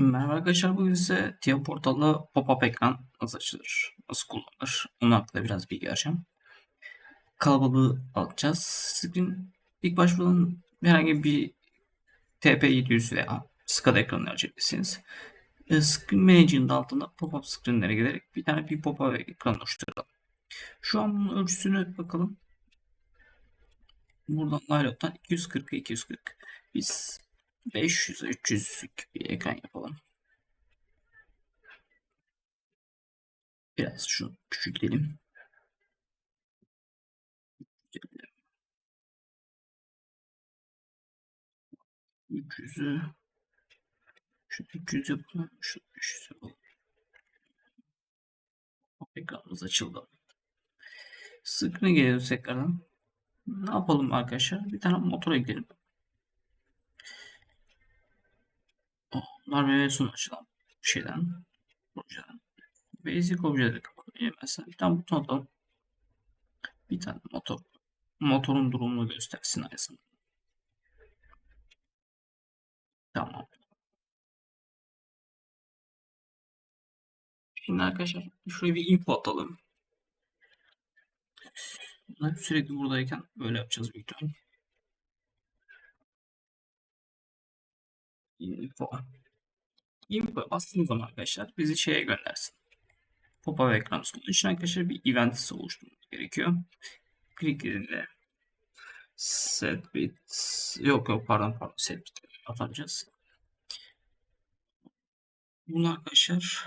Merhaba arkadaşlar. Bugün size TIA portalda pop-up ekran nasıl açılır, nasıl kullanılır, onun hakkında biraz bilgi vereceğim. Kalabalığı alacağız. Screen ilk başvuradan herhangi bir TP700 veya SCADA ekranı açabilirsiniz. E, Screen Manager'ın da altında pop-up screenlere gelerek bir tane bir pop-up ekran oluşturalım. Şu an bunun ölçüsünü bakalım. Buradan Lightroom'dan 240 240. Biz 500 300'lük bir ekran yapalım. Biraz şunu küçültelim. 300'ü şu 300 yapalım. Şu 500 yapalım. Ekranımız açıldı. Screen'e geliyoruz tekrardan. Ne yapalım arkadaşlar? Bir tane motor ekleyelim. Oh, bunlar meyve sonu açılan şeyden. Projeden. Basic objeleri kapatalım. Mesela bir tane buton atalım. Bir tane motor. Motorun durumunu göstersin aynısını. Tamam. Şimdi arkadaşlar şuraya bir info atalım. Bunlar sürekli buradayken böyle yapacağız büyük ihtimal. Info. Info bastığımız zaman arkadaşlar bizi şeye göndersin. Pop-up. Bunun için arkadaşlar bir event oluşturmamız gerekiyor. Click edildi. Set bit. Yok yok pardon pardon set bit atacağız. Bunu arkadaşlar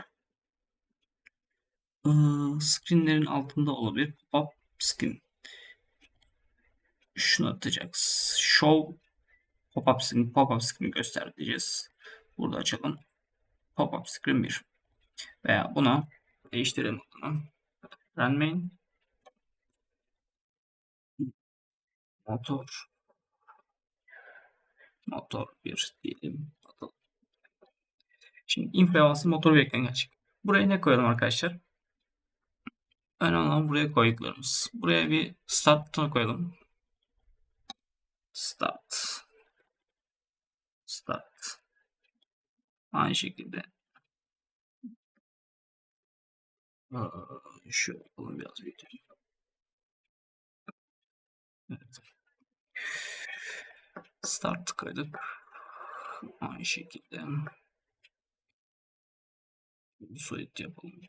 screenlerin altında olabilir. Pop-up screen. Şunu atacağız. Show pop-up screen, pop-up screen göster diyeceğiz. Burada açalım. Pop-up screen 1. Veya buna değiştirelim adını. Run main motor motor 1 diyelim. Atalım. Şimdi info alsın motor gelecek. Buraya ne koyalım arkadaşlar? Önemli olan buraya koyduklarımız. Buraya bir start butonu koyalım. Start. Aynı şekilde. Şu yapalım biraz büyütelim. Evet. Start tıkladık. Aynı şekilde. Soyut yapalım.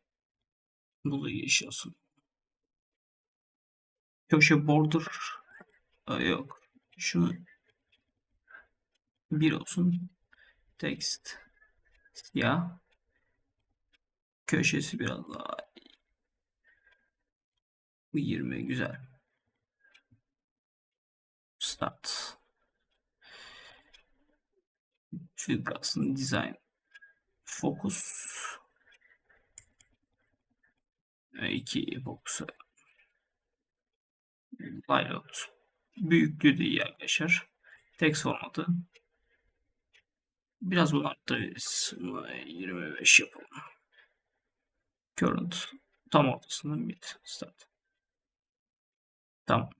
Bu da yeşil olsun. Köşe border Aa, yok. Şunu bir olsun. Text siyah. Köşesi biraz daha bu 20 güzel. Start. Fibrasın design. Focus. 2 focus. Layout. Büyüklüğü de iyi arkadaşlar. Text formatı. Biraz bunu arttırırız. 25 yapalım. Current. Tam ortasında mid start. Tamam.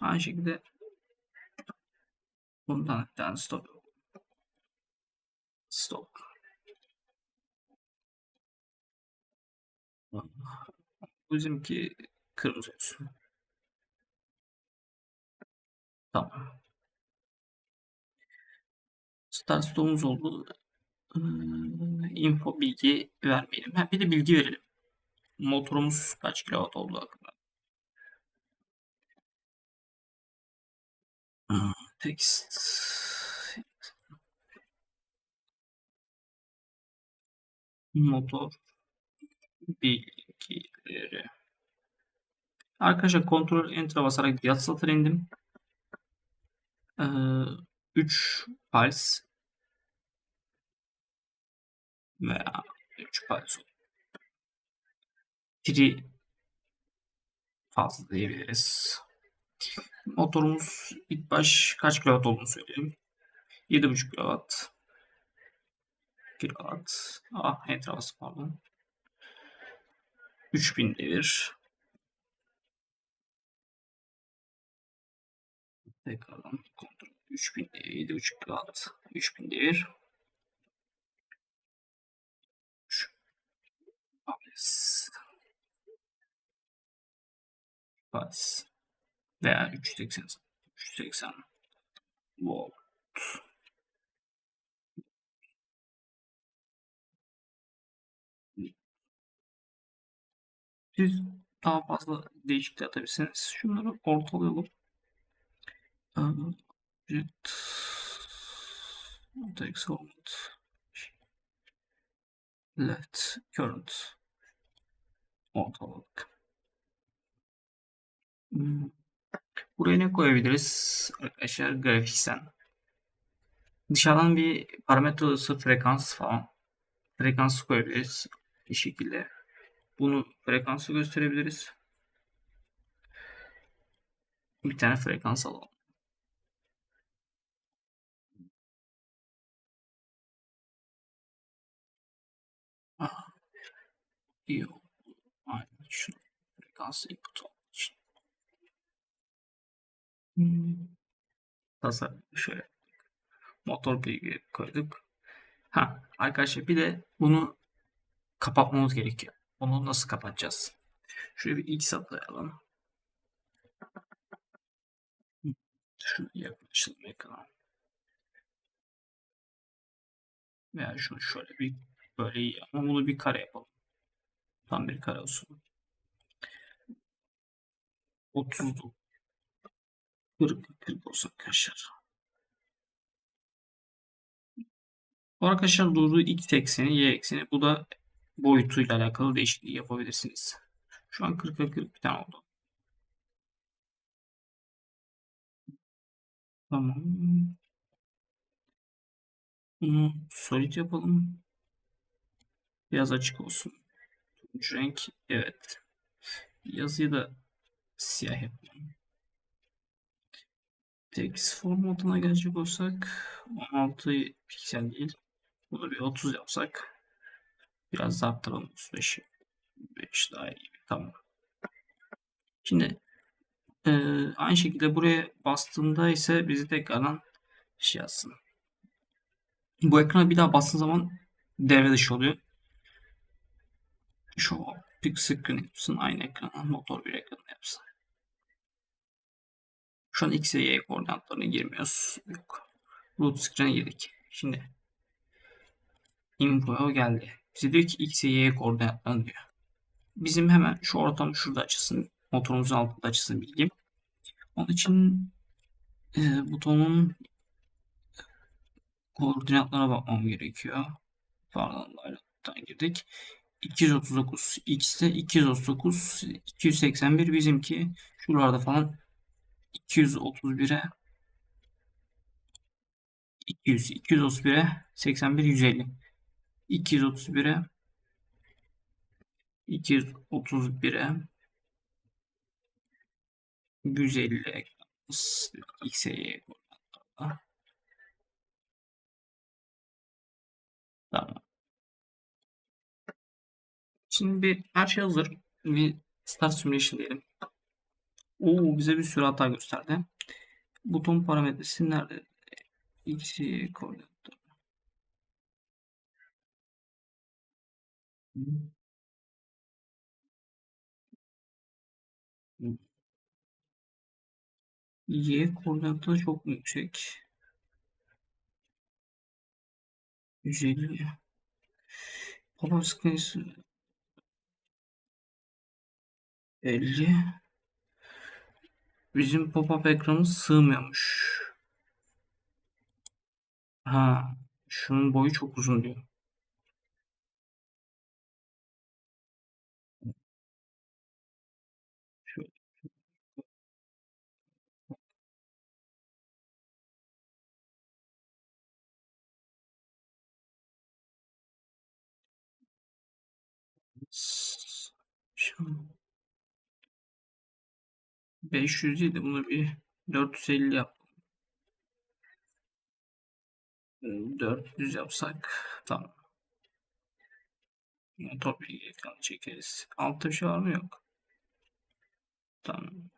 Aynı şekilde bundan bir stop. Stop. Bizimki kırmızı olsun. Tamam. Start stop'umuz oldu. Info bilgi vermeyelim. Ha, bir de bilgi verelim. Motorumuz kaç kilowatt olduğu hakkında. Text. Motor bilgileri. Arkadaşlar kontrol enter basarak yat satır indim. Ee, 3 pals veya 3 pals 3 fazla diyebiliriz. Motorumuz ilk baş kaç kilowatt olduğunu söyleyelim. 7.5 kilowatt. Kilowatt. Ah entrası pardon. 3000 devir. Tekrardan kontrol. 3000 devir. 7.5 kilowatt. 3000 devir. Bas. Veya 380. 380. Volt. Siz daha fazla değişiklik atabilirsiniz. Şunları ortalayalım. Takes hold. Left current ortaladık. Hmm. Buraya ne koyabiliriz arkadaşlar grafiksen? Dışarıdan bir parametre odası frekans falan. Frekansı koyabiliriz bir şekilde. Bunu frekansı gösterebiliriz. Bir tane frekans alalım. Aha. İyi. Aynen şu frekansı input olmak için. Hmm. Şöyle. Motor bilgi koyduk. Ha arkadaşlar bir de bunu kapatmamız gerekiyor. Onu nasıl kapatacağız? Şöyle bir x atlayalım. Şunu yaklaşalım ekrana. Veya şunu şöyle bir böyle iyi ama bunu bir kare yapalım. Tam bir kare olsun. 30 40 40 olsun arkadaşlar. Arkadaşlar doğru x ekseni, y ekseni. Bu da boyutuyla alakalı değişikliği yapabilirsiniz. Şu an 40'a 40 bir tane oldu. Tamam. Bunu solid yapalım. Biraz açık olsun. Renk. Evet. Yazıyı da siyah yapalım. Text formatına gelecek olsak 16 piksel değil. Bunu bir 30 yapsak biraz daha arttıralım 35 5 daha iyi. Tamam. Şimdi e, aynı şekilde buraya bastığında ise bizi tekrardan şey yazsın. Bu ekrana bir daha bastığın zaman devre dışı oluyor. Şu screen yapsın. Aynı ekrana motor bir ekranı yapsın. Şu an X ve Y koordinatlarına girmiyoruz. Yok. Root screen'e girdik. Şimdi info'ya geldi. Bize diyor ki X ve Y koordinatlarını diyor. Bizim hemen şu ortam şurada açılsın. Motorumuzun altında açılsın bilgim. Onun için e, butonun koordinatlara bakmam gerekiyor. Pardon, bayraktan girdik. 239 x'te 239 281 bizimki şuralarda falan 231'e 200 231'e 81 150 231'e 231'e 150 x'e Tamam. Şimdi her şey hazır. Bir start simulation diyelim. Oo bize bir sürü hata gösterdi. Buton parametresi nerede? X, Y koordinatı. Y koordinatı çok yüksek. 150. Pop sıkıntısı 50. Bizim pop-up ekranımız sığmıyormuş. Ha, şunun boyu çok uzun diyor. 500 değil de bunu bir 450 yap. 400 yapsak tamam. Bilgi ekranı çekeriz. Altta bir şey var mı yok. Tamam.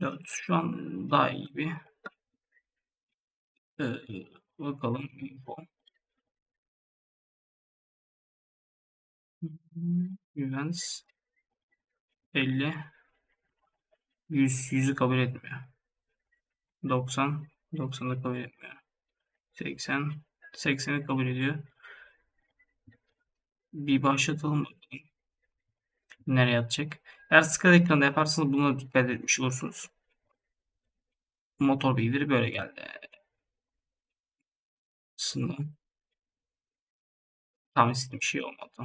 4 şu an daha iyi bir ee, bakalım info. Events 50 100 100'ü kabul etmiyor. 90 90'ı kabul etmiyor. 80 80'i kabul ediyor. Bir başlatalım. Nereye atacak? Eğer scroll ekranda yaparsanız buna dikkat etmiş olursunuz. Motor bilgileri böyle geldi. Aslında tam istediğim şey olmadı.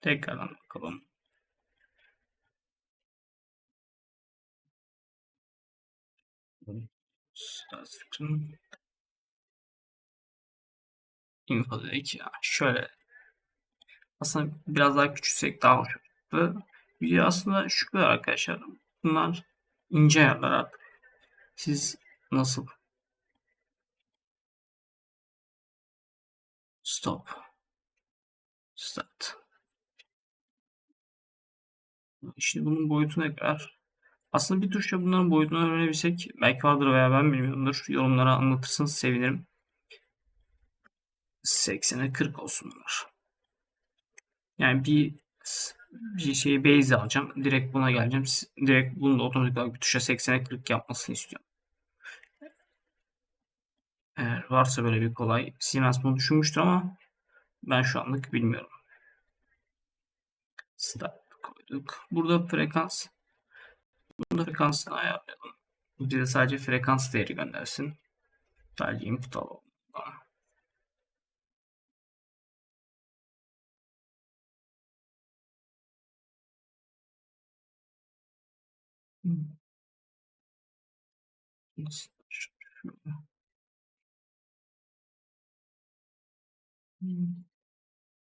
Tekrardan bakalım. Start screen. Info dedik ya. Şöyle. Aslında biraz daha küçülsek daha hoş olurdu. Video aslında şu kadar arkadaşlar. Bunlar ince ayarlar artık. Siz nasıl? Stop. Start. Şimdi bunun boyutu ne kadar? Aslında bir tuşla bunların boyutunu öğrenebilsek belki vardır veya ben bilmiyorumdur. Yorumlara anlatırsanız sevinirim. 80'e 40 olsun bunlar. Yani bir bir şeyi base alacağım. Direkt buna geleceğim. Direkt bunu da otomatik olarak bir tuşa 80'e 40 yapmasını istiyorum. Eğer varsa böyle bir kolay. Siemens bunu düşünmüştür ama ben şu anlık bilmiyorum. Start koyduk. Burada frekans. Bunda frekansını ayarlayalım. Bize sadece frekans değeri göndersin. Sadece input alalım.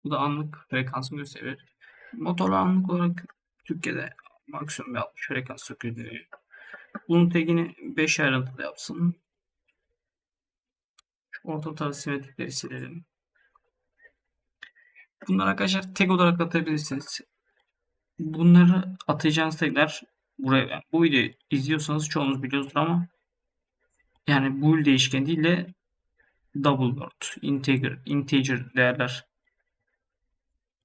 Bu da anlık frekansını gösterir. Motor anlık olarak Türkiye'de maksimum bir 60 frekans söküldüğü. Bunun tagini 5 ayrıntılı yapsın. Şu orta tarz simetrikleri silelim. Bunları arkadaşlar tag olarak atabilirsiniz. Bunları atacağınız tagler buraya yani bu videoyu izliyorsanız çoğunuz biliyordur ama yani bool değişken değil de double word, integer, integer değerler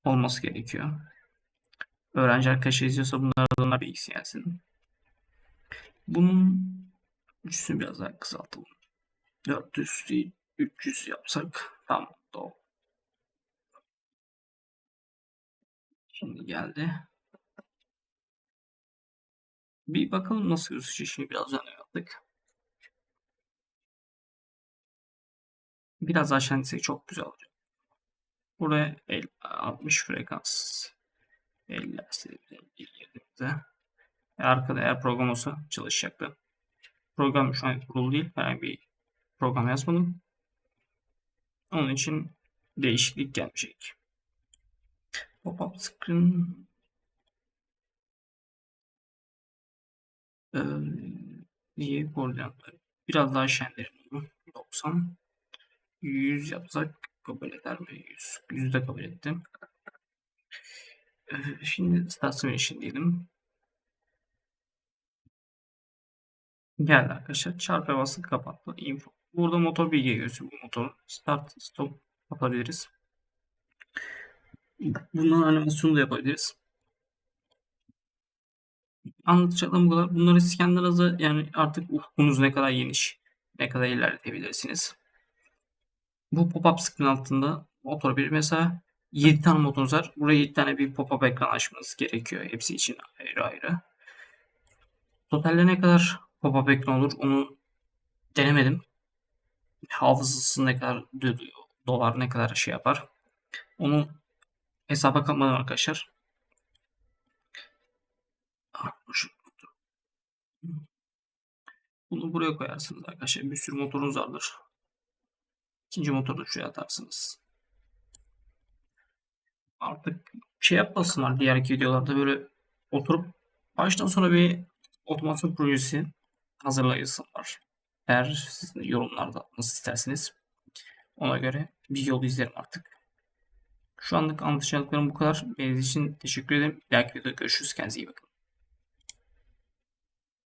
olması gerekiyor. Öğrenci arkadaşı izliyorsa bunlardan bir x gelsin. Bunun üstünü biraz daha kısaltalım. 400 değil 300 yapsak tamam doğru. Şimdi geldi. Bir bakalım nasıl gözükecek. Şimdi biraz öne yaptık. Biraz aşağı insek çok güzel olacak. Buraya 50, 60 frekans 50 girdiğimizde arkada eğer program olsa çalışacaktı. Program şu an kurulu değil. Herhangi bir program yazmadım. Onun için değişiklik gelmeyecek. Pop-up screen ee, diye koordinatları biraz daha şenlerim 90 100 yapsak kabul eder mi? 100. 100 de kabul ettim. Ee, şimdi start simulation diyelim. Geldi arkadaşlar. Çarpı basıp kapattı. Info. Burada motor bilgi gözü bu motor. Start stop yapabiliriz. Bunun animasyonu da yapabiliriz. Anlatacaklarım bu kadar. Bunları scanlarınızı yani artık ufkunuz ne kadar geniş, ne kadar ilerletebilirsiniz. Bu pop-up screen altında motor bir mesela 7 tane motorunuz var. Buraya 7 tane bir pop-up ekran açmanız gerekiyor. Hepsi için ayrı ayrı. Totalde ne kadar pop-up ekran olur onu denemedim. Hafızası ne kadar dolar ne kadar şey yapar. Onu hesaba katmadım arkadaşlar. Bunu buraya koyarsınız arkadaşlar. Bir sürü motorunuz vardır. İkinci motoru da şuraya atarsınız. Artık şey yapmasınlar diğer iki videolarda böyle oturup baştan sona bir otomasyon projesi hazırlayısınlar. Eğer siz yorumlarda nasıl isterseniz ona göre bir yol izlerim artık. Şu anlık anlatacaklarım bu kadar. Benim için teşekkür ederim. Bir dahaki videoda görüşürüz. Kendinize iyi bakın.